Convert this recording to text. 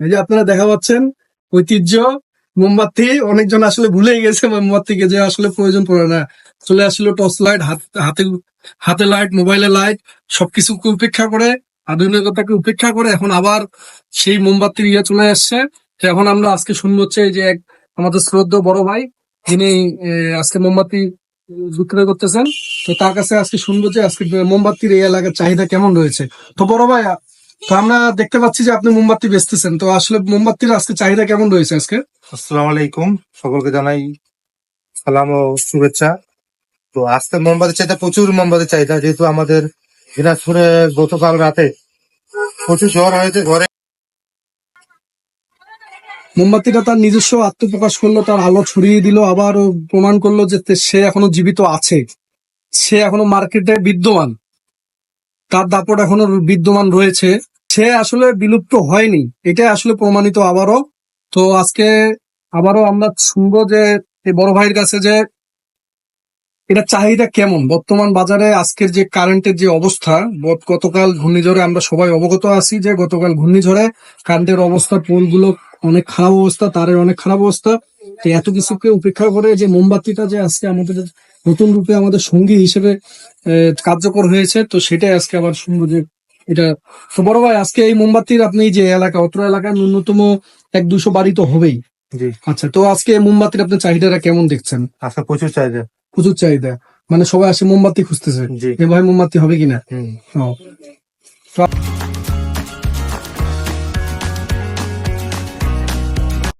এই যে আপনারা দেখা পাচ্ছেন, ঐতিহ্য, মোমবাতি, অনেকজন আসলে ভুলে গেছে মোমবাতিকে যে আসলে প্রয়োজন পড়ে না। চলে আসলো টর্চ লাইট, হাতে হাতে লাইট, মোবাইলে লাইট, সবকিছুকে উপেক্ষা করে, আধুনিকতাকে উপেক্ষা করে এখন আবার সেই মোমবাতির ইয়ে চলে আসছে এখন আমরা আজকে শুনব হচ্ছে যে এক আমাদের শ্রদ্ধ বড় ভাই, যিনি আজকে মোমবাতি বিক্রয় করতেছেন। তো তার কাছে আজকে শুনব যে আজকে মোমবাতির এই এলাকার চাহিদা কেমন রয়েছে। তো বড় ভাই তো আমরা দেখতে পাচ্ছি যে আপনি মোমবাতি বেচতেছেন। তো আসলে মোমবাতির আজকে চাহিদা কেমন রয়েছে আজকে? আসসালামু আলাইকুম। সকলকে জানাই সালাম ও শুভেচ্ছা। তো আজকে মোমবাতি চাহিদা প্রচুর মোমবাতি চাহিদা। যেহেতু আমাদের দিনাজপুরে গতকাল রাতে প্রচুর ঝড় হয়েছে ঘরে মোমবাতিটা তার নিজস্ব আত্মপ্রকাশ করল তার আলো ছড়িয়ে দিল আবার প্রমাণ করল যে সে এখনও জীবিত আছে। সে এখনও মার্কেটে বিদ্যমান। তার দাপট এখনও বিদ্যমান রয়েছে। সে আসলে বিলুপ্ত হয়নি। এটা আসলে প্রমাণিত আবারও। তো আজকে আবারও আমরা শুনব যে এই বড় ভাইয়ের কাছে যে এটা চাহিদা কেমন? বর্তমান বাজারে আজকের যে কারেন্টের যে অবস্থা গতকাল ঘূর্ণিঝড়ে আমরা সবাই অবগত আছি যে গতকাল ঘূর্ণিঝড়ে কারেন্টের অবস্থা, পোলগুলো অনেক খারাপ অবস্থা, তারের অনেক খারাপ অবস্থা। তো এত কিছুকে উপেক্ষা করে যে মোমবাতিটা যে আজকে আমাদের নতুন রূপে আমাদের সঙ্গী হিসেবে কার্যকর হয়েছে, তো সেটাই আজকে আবার শুনব যে এটা তো বড় ভাই আজকে এই মোমবাতির আপনি যে এলাকা অত্র এলাকায় ন্যূনতম এক দুশো বাড়ি তো হবেই। জি। আচ্ছা তো আজকে মোমবাতির আপনার চাহিদাটা কেমন দেখছেন? আজকে প্রচুর চাহিদা। প্রচুর চাহিদা। মানে সবাই আসে মোমবাতি খুঁজতেছে। জি। ভাই মোমবাতি হবে কিনা? হুম।